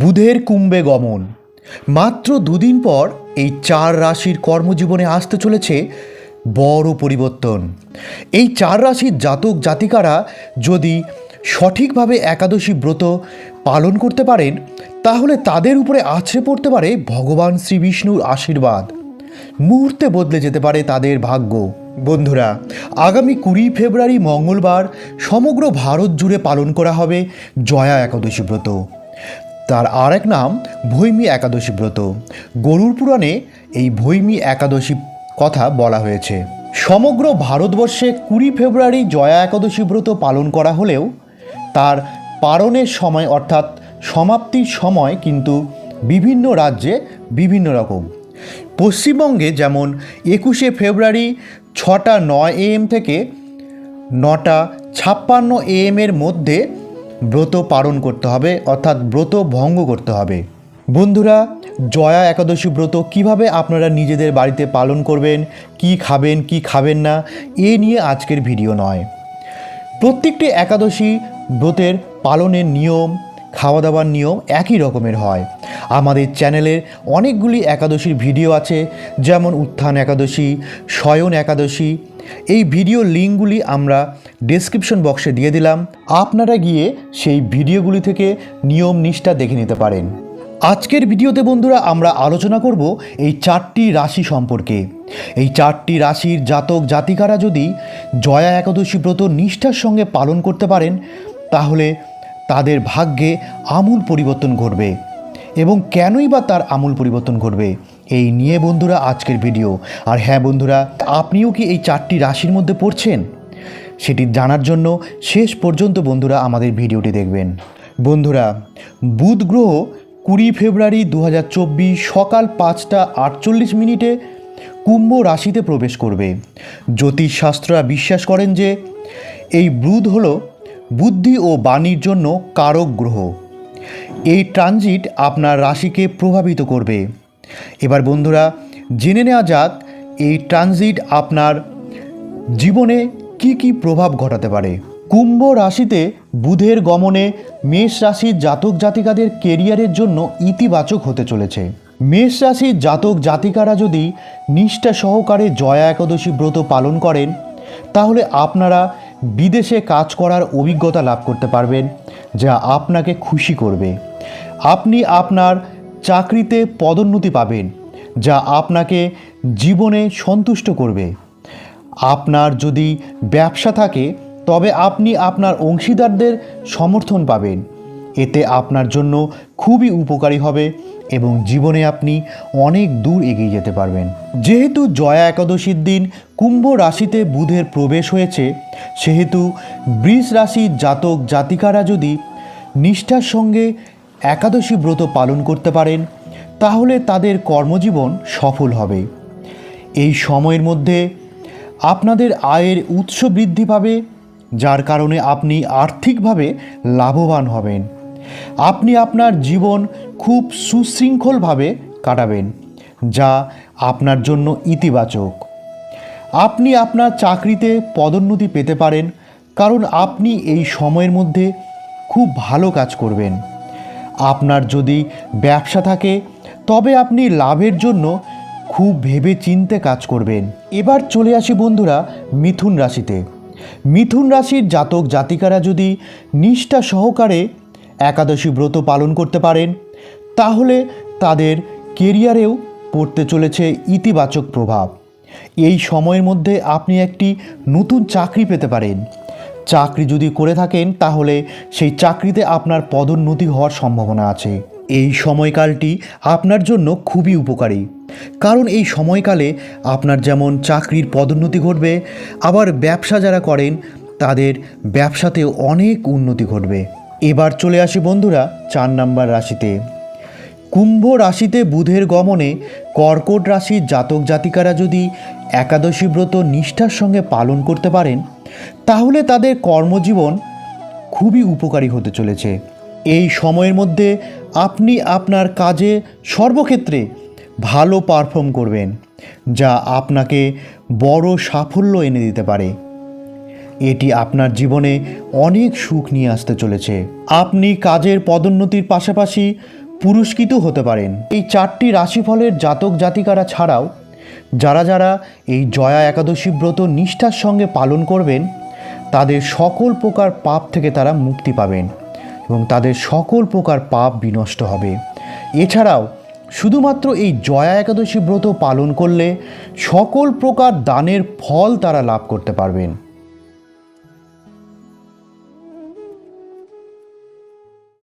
বুধের কুম্ভে গমন। মাত্র দুদিন পর এই চার রাশির কর্মজীবনে আসতে চলেছে বড় পরিবর্তন। এই চার রাশির জাতক জাতিকারা যদি সঠিকভাবে একাদশী ব্রত পালন করতে পারেন, তাহলে তাদের উপরে আছড়ে পড়তে পারে ভগবান শ্রী বিষ্ণুর আশীর্বাদ। মুহূর্তে বদলে যেতে পারে তাদের ভাগ্য। বন্ধুরা, আগামী কুড়ি ফেব্রুয়ারি মঙ্গলবার সমগ্র ভারত জুড়ে পালন করা হবে জয়া একাদশী ব্রত। তার আর এক নাম ভৈমী একাদশী ব্রত। গরুর পুরাণে এই ভৈমী একাদশী কথা বলা হয়েছে। সমগ্র ভারতবর্ষে কুড়ি ফেব্রুয়ারি জয়া একাদশী ব্রত পালন করা হলেও তার পালনের সময় অর্থাৎ সমাপ্তির সময় কিন্তু বিভিন্ন রাজ্যে বিভিন্ন রকম। পশ্চিমবঙ্গে যেমন একুশে ফেব্রুয়ারি ছটা নয় এএম থেকে নটা ছাপ্পান্ন এএম এর মধ্যে ব্রত পালন করতে হবে, অর্থাৎ ব্রত ভঙ্গ করতে হবে। বন্ধুরা, জয়া একাদশী ব্রত কীভাবে আপনারা নিজেদের বাড়িতে পালন করবেন, কি খাবেন কি খাবেন না, এ নিয়ে আজকের ভিডিও নয়। প্রত্যেকটি একাদশী ব্রতের পালনের নিয়ম খাওয়া দাওয়ার নিয়ম একই রকমের হয়। আমাদের চ্যানেলের অনেকগুলি একাদশীর ভিডিও আছে, যেমন উত্থান একাদশী, শয়ন একাদশী এই ভিডিও লিঙ্কগুলি আমরা ডেসক্রিপশন বক্সে দিয়ে দিলাম। আপনারা গিয়ে সেই ভিডিওগুলি থেকে নিয়ম নিষ্ঠা দেখে নিতে পারেন। আজকের ভিডিওতে বন্ধুরা আমরা আলোচনা করব এই চারটি রাশি সম্পর্কে। এই চারটি রাশির জাতক জাতিকারা যদি জয়া একাদশী ব্রত নিষ্ঠার সঙ্গে পালন করতে পারেন, তাহলে তাদের ভাগ্যে আমূল পরিবর্তন ঘটবে। এবং কেনই বা তার আমূল পরিবর্তন ঘটবে? এই নিয়ে বন্ধুরা আজকের ভিডিও। আর হ্যাঁ বন্ধুরা, আপনিও কি এই চারটি রাশির মধ্যে পড়ছেন? সেটি জানার জন্য শেষ পর্যন্ত বন্ধুরা আমাদের ভিডিওটি দেখবেন। বন্ধুরা, বুধ গ্রহ কুড়ি ফেব্রুয়ারি দু হাজার চব্বিশ সকাল পাঁচটা আটচল্লিশ মিনিটে কুম্ভ রাশিতে প্রবেশ করবে। জ্যোতিষশাস্ত্ররা বিশ্বাস করেন যে এই বুধ হল বুদ্ধি ও বাণীর জন্য কারক গ্রহ। এই ট্রানজিট আপনার রাশিকে প্রভাবিত করবে। এবার বন্ধুরা, জেনে নেওয়া যাক এই ট্রানজিট আপনার জীবনে কি কি প্রভাব ঘটাতে পারে। কুম্ভ রাশিতে বুধের গমনে মেষ রাশির জাতক জাতিকাদের কেরিয়ারের জন্য ইতিবাচক হতে চলেছে। মেষ রাশির জাতক জাতিকারা যদি নিষ্ঠা সহকারে জয়া একাদশী ব্রত পালন করেন, তাহলে আপনারা বিদেশে কাজ করার অভিজ্ঞতা লাভ করতে পারবেন, যা আপনাকে খুশি করবে। আপনি আপনার চাকরিতে পদোন্নতি পাবেন, যা আপনাকে জীবনে সন্তুষ্ট করবে। আপনার যদি ব্যবসা থাকে, তবে আপনি আপনার অংশীদারদের সমর্থন পাবেন। এতে আপনার জন্য খুবই উপকারী হবে এবং জীবনে আপনি অনেক দূর এগিয়ে যেতে পারবেন। যেহেতু জয়া একাদশীর দিন কুম্ভ রাশিতে বুধের প্রবেশ হয়েছে, সেহেতু বৃষ রাশির জাতক জাতিকারা যদি নিষ্ঠার সঙ্গে একাদশী ব্রত পালন করতে পারেন, তাহলে তাদের কর্মজীবন সফল হবে। এই সময়ের মধ্যে আপনাদের আয়ের উৎস বৃদ্ধি পাবে, যার কারণে আপনি আর্থিকভাবে লাভবান হবেন। আপনি আপনার জীবন খুব সুশৃঙ্খলভাবে কাটাবেন, যা আপনার জন্য ইতিবাচক। আপনি আপনার চাকরিতে পদোন্নতি পেতে পারেন, কারণ আপনি এই সময়ের মধ্যে খুব ভালো কাজ করবেন। আপনার যদি ব্যবসা থাকে, তবে আপনি লাভের জন্য খুব ভেবে চিনতে কাজ করবেন। এবার চলে আসি বন্ধুরা মিথুন রাশিতে। মিথুন রাশির জাতক জাতিকারা যদি নিষ্ঠা সহকারে একাদশী ব্রত পালন করতে পারেন, তাহলে তাদের কেরিয়ারেও পড়তে চলেছে ইতিবাচক প্রভাব। এই সময়ের মধ্যে আপনি একটি নতুন চাকরি পেতে পারেন। চাকরি যদি করে থাকেন, তাহলে সেই চাকরিতে আপনার পদোন্নতি হওয়ার সম্ভাবনা আছে। এই সময়কালটি আপনার জন্য খুবই উপকারী। কারণ এই সময়কালে আপনার যেমন চাকরির পদোন্নতি ঘটবে, আবার ব্যবসা যারা করেন, তাদের ব্যবসাতেও অনেক উন্নতি ঘটবে। এবার চলে আসি বন্ধুরা চার নাম্বার রাশিতে। কুম্ভ রাশিতে বুধের গমনে কর্কট রাশির জাতক জাতিকারা যদি একাদশী ব্রত নিষ্ঠার সঙ্গে পালন করতে পারেন, তাহলে তাদের কর্মজীবন খুবই উপকারী হতে চলেছে। এই সময়ের মধ্যে আপনি আপনার কাজে সর্বক্ষেত্রে ভালো পারফর্ম করবেন, যা আপনাকে বড় সাফল্য এনে দিতে পারে। এটি আপনার জীবনে অনেক সুখ নিয়ে আসতে চলেছে। আপনি কাজের পদোন্নতির পাশাপাশি পুরস্কৃত হতে পারেন। এই চারটি রাশিফলের জাতক জাতিকারা ছাড়াও যারা যারা এই জয়া একাদশী ব্রত নিষ্ঠার সঙ্গে পালন করবেন, তাদের সকল প্রকার পাপ থেকে তারা মুক্তি পাবেন এবং তাদের সকল প্রকার পাপ বিনষ্ট হবে। এছাড়াও, শুধুমাত্র এই জয়া একাদশী ব্রত পালন করলে সকল প্রকার দানের ফল তারা লাভ করতে পারবেন।